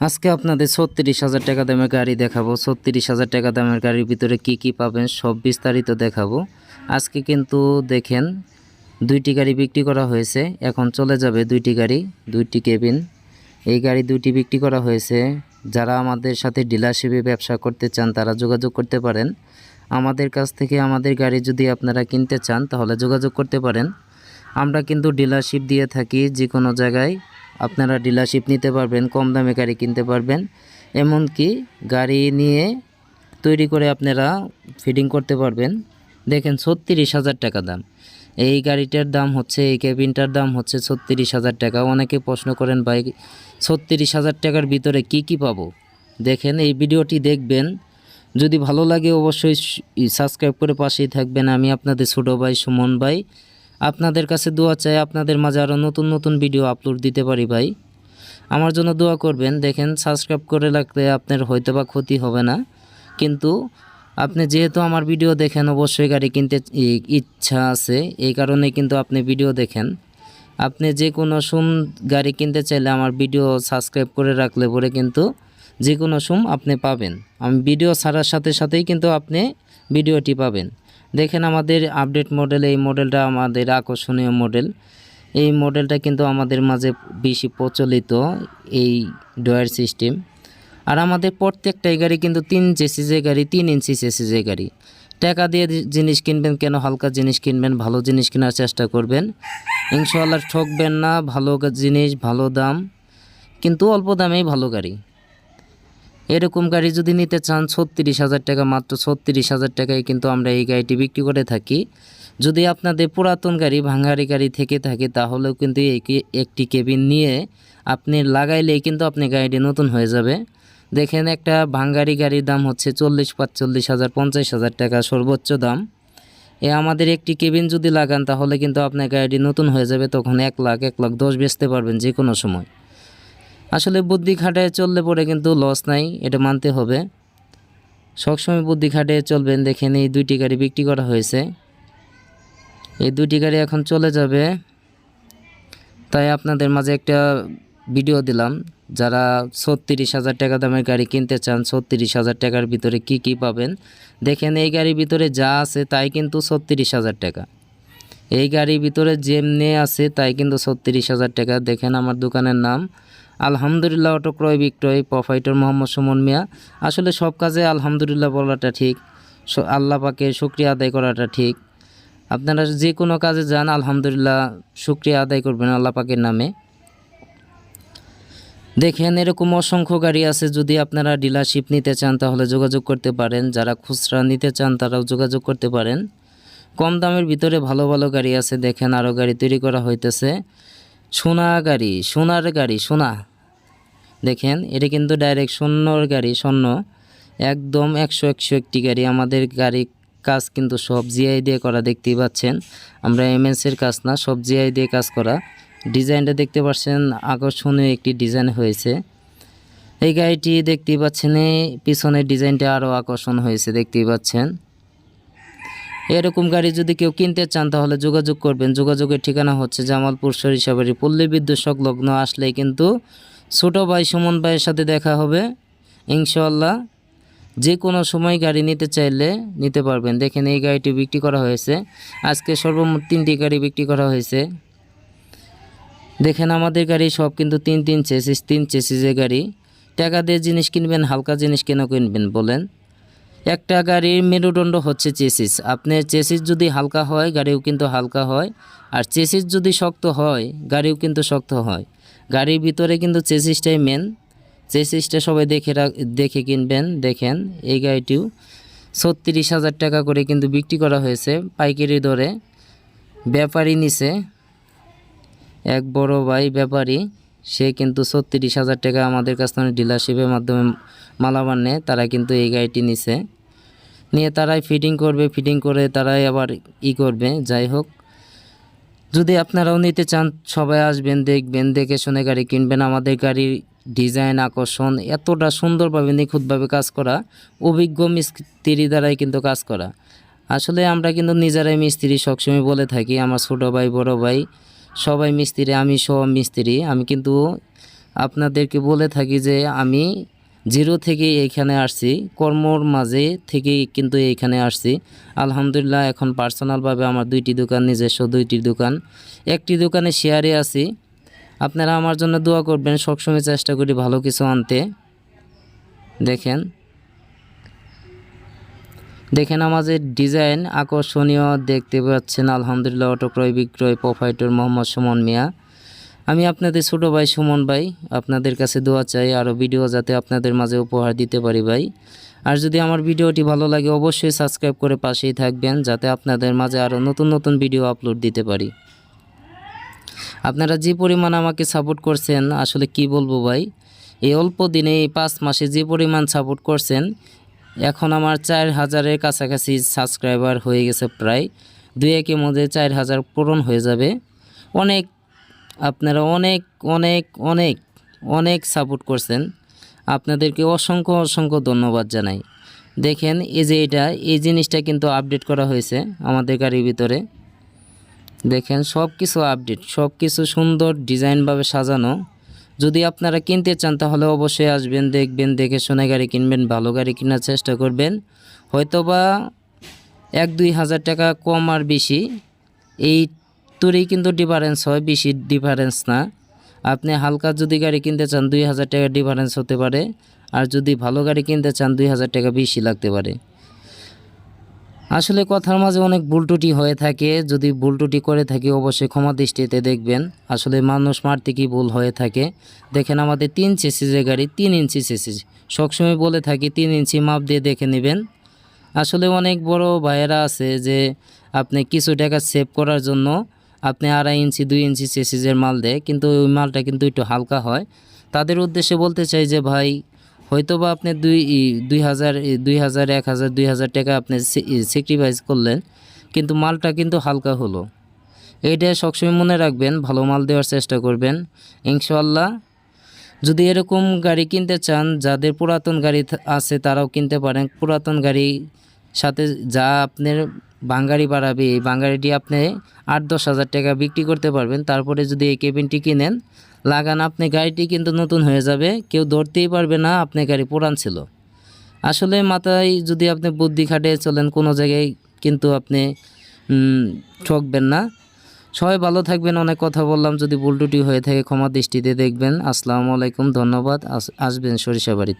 আজকে আপনাদের ছত্রিশ হাজার টাকা দামের গাড়ি দেখাবো। ছত্রিশ হাজার টাকা দামের গাড়ির ভিতরে কি কি পাবেন সব বিস্তারিত দেখাবো। আজকে কিন্তু দেখেন, দুইটি গাড়ি বিক্রি করা হয়েছে। এখন চলে যাবে দুইটি গাড়ি, দুইটি কেবিন। এই গাড়ি দুইটি বিক্রি করা হয়েছে। যারা আমাদের সাথে ডিলারশিপে ব্যবসা করতে চান, তারা যোগাযোগ করতে পারেন। আমাদের কাছ থেকে আমাদের গাড়ি যদি আপনারা কিনতে চান, তাহলে যোগাযোগ করতে পারেন। আমরা কিন্তু ডিলারশিপ দিয়ে থাকি যে কোনো জায়গায়। আপনারা ডিলারশিপ নিতে পারবেন, কম দামে গাড়ি কিনতে পারবেন। এমনকি গাড়ি নিয়ে তৈরি করে আপনারা ফিটিং করতে পারবেন। দেখেন ছত্রিশ হাজার টাকা দাম। এই গাড়িটার দাম হচ্ছে, এই কেবিনটার দাম হচ্ছে ছত্রিশ হাজার টাকা। অনেকে প্রশ্ন করেন, ভাই, ছত্রিশ হাজার টাকার ভিতরে কি কি পাবো? দেখেন, এই ভিডিওটি দেখবেন। যদি ভালো লাগে, অবশ্যই সাবস্ক্রাইব করে পাশেই থাকবেন। আমি আপনাদের ছোটো ভাই সুমন ভাই। আপনাদের কাছে দোয়া চাই আপনাদের মাঝে আরও নতুন নতুন ভিডিও আপলোড দিতে পারি ভাই। আমার জন্য দোয়া করবেন, দেখেন সাবস্ক্রাইব করে রাখলে আপনার হয়তো বা ক্ষতি হবে না। কিন্তু আপনি যেহেতু আমার ভিডিও দেখেন, অবশ্যই গাড়ি কিনতে ইচ্ছা আছে, এই কারণে কিন্তু আপনি ভিডিও দেখেন। আপনি যে কোনো সুম গাড়ি কিনতে চাইলে আমার ভিডিও সাবস্ক্রাইব করে রাখলে পরে কিন্তু যে কোনো সুম আপনি পাবেন। আমি ভিডিও ছাড়ার সাথে সাথেই কিন্তু আপনি ভিডিওটি পাবেন। দেখেন আমাদের আপডেট মডেল এই মডেলটা আমাদের আকর্ষণীয় মডেল এই মডেলটা কিন্তু আমাদের মাঝে বেশি প্রচলিত এই ডয়ার সিস্টেম। আর আমাদের প্রত্যেকটাই গাড়ি কিন্তু তিন চেসিজের গাড়ি, তিন ইঞ্চি চেসিজের গাড়ি। টাকা দিয়ে জিনিস কিনবেন কেন, হালকা জিনিস কিনবেন, ভালো জিনিস কেনার চেষ্টা করবেন। ইনশাল্লাহ ঠকবেন না, ভালো জিনিস, ভালো দাম, কিন্তু অল্প দামেই ভালো গাড়ি। এরকম গাড়ি যদি নিতে চান, ছত্রিশ হাজার টাকা, মাত্র ছত্রিশ হাজার টাকায় কিন্তু আমরা এই গাড়িটি বিক্রি করে থাকি। যদি আপনাদের পুরাতন গাড়ি ভাঙারি গাড়ি থেকে থাকে, তাহলেও কিন্তু এই একটি কেবিন নিয়ে আপনি লাগাইলেই কিন্তু আপনি গাড়িটি নতুন হয়ে যাবে। দেখেন একটা ভাঙ্গারি গাড়ির দাম হচ্ছে চল্লিশ, পাঁচচল্লিশ হাজার, পঞ্চাশ হাজার টাকা সর্বোচ্চ দাম। এ আমাদের একটি কেবিন যদি লাগান, তাহলে কিন্তু আপনার গাড়িটি নতুন হয়ে যাবে, তখন এক লাখ এক লাখ দশ বেচতে পারবেন যে কোনো সময়। আসলে বুদ্ধি খাটায় চললে পরে কিন্তু লস নাই, এটা মানতে হবে। সবসময় বুদ্ধি খাটিয়ে চলবেন, দেখেন এই দুইটি গাড়ি বিক্রি করা হয়েছে। এই দুইটি গাড়ি এখন চলে যাবে। তাই আপনাদের মাঝে একটা ভিডিও দিলাম, যারা ছত্রিশ হাজার টাকা দামের গাড়ি কিনতে চান, ছত্রিশ হাজার টাকার ভিতরে কি কি পাবেন, দেখেন এই গাড়ির ভিতরে যা আছে তাই কিন্তু ছত্রিশ হাজার টাকা। এই গাড়ির ভিতরে যেমনি আছে তাই কিন্তু ছত্রিশ হাজার টাকা। দেখেন আমার দোকানের নাম আলহামদুলিল্লাহ অটো ক্রয় বিক্রয়, প্রোফাইটর মোহাম্মদ সুমন মিয়া। আসলে সব কাজে আলহামদুলিল্লাহ বলাটা ঠিক। আল্লাহ পাকে শুক্রিয়া আদায় করাটা ঠিক। আপনারা যে কোনো কাজে যান, আলহামদুলিল্লাহ শুক্রিয়া আদায় করবেন আল্লাহ পাকের নামে। দেখেন, এরকম অসংখ্য গাড়ি আছে, যদি আপনারা ডিলারশিপ নিতে চান, তাহলে যোগাযোগ করতে পারেন। যারা খুচরা নিতে চান, তারাও যোগাযোগ করতে পারেন। কম দামের ভিতরে ভালো ভালো গাড়ি আছে। দেখেন, আরও গাড়ি তৈরি করা হইতেছে। সোনা গাড়ি, সোনার গাড়ি, সোনা। দেখেন, এটা কিন্তু ডাইরেক্ট শূন্যর গাড়ি শূন্য একদম একশো একশো একটি গাড়ি। আমাদের গাড়ি কাজ কিন্তু সব জিআই দিয়ে করা, দেখতেই পাচ্ছেন। আমরা এমএসের কাজ না, সব জিআই দিয়ে কাজ করা। ডিজাইনটা দেখতে পাচ্ছেন, আকর্ষণীয় একটি ডিজাইন হয়েছে। এই গাড়িটি দেখতেই পাচ্ছেন, এই পিছনের ডিজাইনটা আরও আকর্ষণ হয়েছে, দেখতেই পাচ্ছেন। এরকম গাড়ি যদি কেউ কিনতে চান, তাহলে যোগাযোগ করবেন। যোগাযোগের ঠিকানা হচ্ছে জামালপুর সরিষাবাড়ি পল্লী বিদ্যুৎ সংলগ্ন। আসলেই কিন্তু ছোটো ভাই সুমন ভাইয়ের সাথে দেখা হবে। ইনশাল্লাহ যে কোনো সময় গাড়ি নিতে চাইলে নিতে পারবেন। দেখেন, এই গাড়িটি বিক্রি করা হয়েছে। আজকে সর্বমোট তিনটি গাড়ি বিক্রি করা হয়েছে। দেখেন, আমাদের গাড়ি সব কিন্তু তিন তিন চেসিস, তিন চেসিসের গাড়ি। টাকা দিয়ে জিনিস কিনবেন, হালকা জিনিস কেন কিনবেন বলেন? একটা গাড়ির মেরুদণ্ড হচ্ছে চেসিস। আপনার চেসিস যদি হালকা হয়, গাড়িও কিন্তু হালকা হয়। আর চেসিস যদি শক্ত হয়, গাড়িও কিন্তু শক্ত হয়। গাড়ির ভিতরে কিন্তু চেসিসটাই মেন চেসিসটা সবাই দেখে দেখে কিনবেন, দেখেন, এই গাড়িটিও ছত্রিশ হাজার টাকা করে কিন্তু বিক্রি করা হয়েছে পাইকারি দরে। ব্যাপারী নিছে, এক বড় ভাই ব্যাপারী, সে কিন্তু ছত্রিশ হাজার টাকা আমাদের কাছ থেকে ডিলারশিপের মাধ্যমে মালামাল নেয়, তারা কিন্তু এই গাড়িটি নিছে। নিয়ে তারাই ফিটিং করবে ফিটিং করে তারাই আবার ই করবে, যাই হোক। যদি আপনারাও নিতে চান, সবাই আসবেন, দেখবেন, দেখে শুনে গাড়ি কিনবেন। আমাদের গাড়ির ডিজাইন, আকর্ষণ এতটা সুন্দরভাবে, নিখুঁতভাবে কাজ করা, অভিজ্ঞ মিস্ত্রি দ্বারাই কিন্তু কাজ করা। আসলে আমরা কিন্তু নিজেরাই মিস্ত্রি সবসময় বলে থাকি, আমার ছোটো ভাই, বড় ভাই, সবাই মিস্ত্রি, আমি সব মিস্ত্রি। আমি কিন্তু আপনাদেরকে বলে থাকি যে, আমি জিরো থেকে এইখানে আসছি, কর্মর মাঝে থেকে কিন্তু এইখানে আসছি। আলহামদুলিল্লাহ, এখন পার্সোনালভাবে আমার দুইটি দোকান, নিজস্ব দুইটি দোকান। একটি দোকানে শেয়ারে আছি। আপনারা আমার জন্য দোয়া করবেন, সবসময় চেষ্টা করি ভালো কিছু আনতে। দেখেন। দেখেন আমাদের ডিজাইন আকর্ষণীয়, দেখতে পাচ্ছেন আলহামদুলিল্লাহ অটো ক্রয় বিক্রয় প্রোফাইটর মোহাম্মদ সুমন মিয়া। আমি আপনাদের ছোট ভাই সুমন ভাই, আপনাদের কাছে দোয়া চাই আরও ভিডিও যাতে আপনাদের মাঝে উপহার দিতে পারি ভাই। আর যদি আমার ভিডিওটি ভালো লাগে, অবশ্যই সাবস্ক্রাইব করে পাশেই থাকবেন, যাতে আপনাদের মাঝে আরও নতুন নতুন ভিডিও আপলোড দিতে পারি। আপনারা যে পরিমাণ আমাকে সাপোর্ট করছেন, আসলে কি বলব ভাই? এই অল্প দিনে, এই পাঁচ মাসে যে পরিমাণ সাপোর্ট করছেন, এখন আমার চার হাজারের কাছাকাছি সাবস্ক্রাইবার হয়ে গেছে প্রায়। দুই একের মধ্যে চার হাজার পূরণ হয়ে যাবে। অনেক আপনারা অনেক অনেক অনেক অনেক সাপোর্ট করছেন। আপনাদেরকে অসংখ্য অসংখ্য ধন্যবাদ জানাই। দেখেন, এই যে এটা, এই জিনিসটা কিন্তু আপডেট করা হয়েছে আমাদের গাড়ির ভিতরে। দেখেন সব কিছু আপডেট সব কিছু সুন্দর ডিজাইনভাবে সাজানো। যদি আপনারা কিনতে চান, তাহলে অবশ্যই আসবেন, দেখবেন, দেখে শুনে গাড়ি কিনবেন, ভালো গাড়ি কেনার চেষ্টা করবেন। হয়তোবা এক, দুই হাজার টাকা কম আর বেশি। এই তোরই কিন্তু ডিফারেন্স হয়, বেশি ডিফারেন্স না। আপনি হালকা যদি গাড়ি কিনতে চান, দুই হাজার টাকা ডিফারেন্স হতে পারে। আর যদি ভালো গাড়ি কিনতে চান, দুই হাজার টাকা বেশি লাগতে পারে। আসলে কথার মাঝে অনেক ভুলটুটি হয়ে থাকে। যদি ভুলটুটি করে থাকি, অবশ্যই ক্ষমা দৃষ্টিতে দেখবেন। আসলে মানুষ মারতে কি ভুল হয়ে থাকে? দেখেন আমাদের তিন সিসিজের গাড়ি, তিন ইঞ্চি সিসিজ সবসময় বলে থাকি, তিন ইঞ্চি মাপ দিয়ে দেখে নেবেন। আসলে অনেক বড় ভাইয়েরা আছে যে, আপনি কিছু টাকা সেভ করার জন্য আপনি আড়াই ইঞ্চি, দুই ইঞ্চি সিসিজের মাল দেয়, কিন্তু ওই মালটা কিন্তু একটু হালকা হয়। তাদের উদ্দেশ্যে বলতে চাই যে, ভাই হয়তো বা আপনি দুই দুই হাজার দুই হাজার, এক হাজার, দুই হাজার টাকা আপনি স্যাক্রিফাইস করলেন, কিন্তু মালটা কিন্তু হালকা হলো। এইটা সবসময় মনে রাখবেন, ভালো মাল দেওয়ার চেষ্টা করবেন। ইনশাল্লাহ যদি এরকম গাড়ি কিনতে চান, যাদের পুরাতন গাড়ি আছে তারাও কিনতে পারেন। পুরাতন গাড়ি সাথে যা আপনার বাঙ্গাড়ি বাড়াবে, এই বাঙ্গাড়িটি আপনি আট দশ হাজার টাকা বিক্রি করতে পারবেন। তারপরে যদি এই কেবিনটি কিনেন, লাগান আপনি, গাড়িটি কিন্তু নতুন হয়ে যাবে। কেউ ধরতেই পারবে না আপনি গাড়ি পুরান ছিল। আসলে মাথায় যদি আপনি বুদ্ধি খাটে চলেন, কোনো জায়গায় কিন্তু আপনি ঠকবেন না। সবাই ভালো থাকবেন, অনেক কথা বললাম। যদি ভুল হয়ে থাকে, ক্ষমা দৃষ্টিতে দেখবেন। আসসালামু আলাইকুম, ধন্যবাদ। আস- আসবেন সরিষাবাড়িতে।